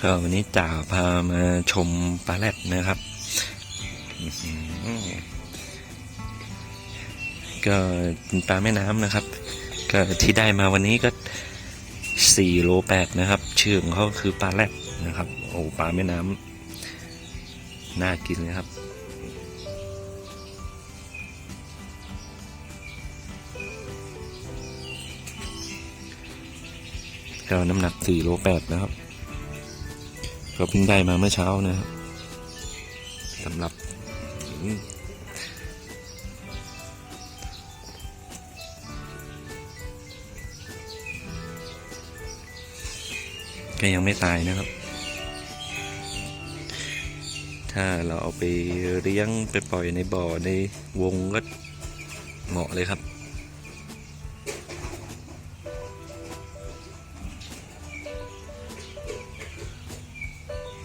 วันนี้จ่าพามาชมปลาแรดนะครับ ก็เป็นปลาแม่น้ำนะครับ ก็ที่ได้มาวันนี้ก็สี่โลแปดนะครับ ชื่อของเขาคือปลาแรดนะครับ โอ้ปลาแม่น้ำน่ากินเลยครับก็น้ำหนักสี่โลแปดนะครับ ก็เพิ่งได้มาเมื่อเช้านะครับสำหรับก็ยังไม่ตายนะครับ ถ้าเราเอาไปเลี้ยงไปปล่อยในบ่อในวงก็เหมาะเลยครับ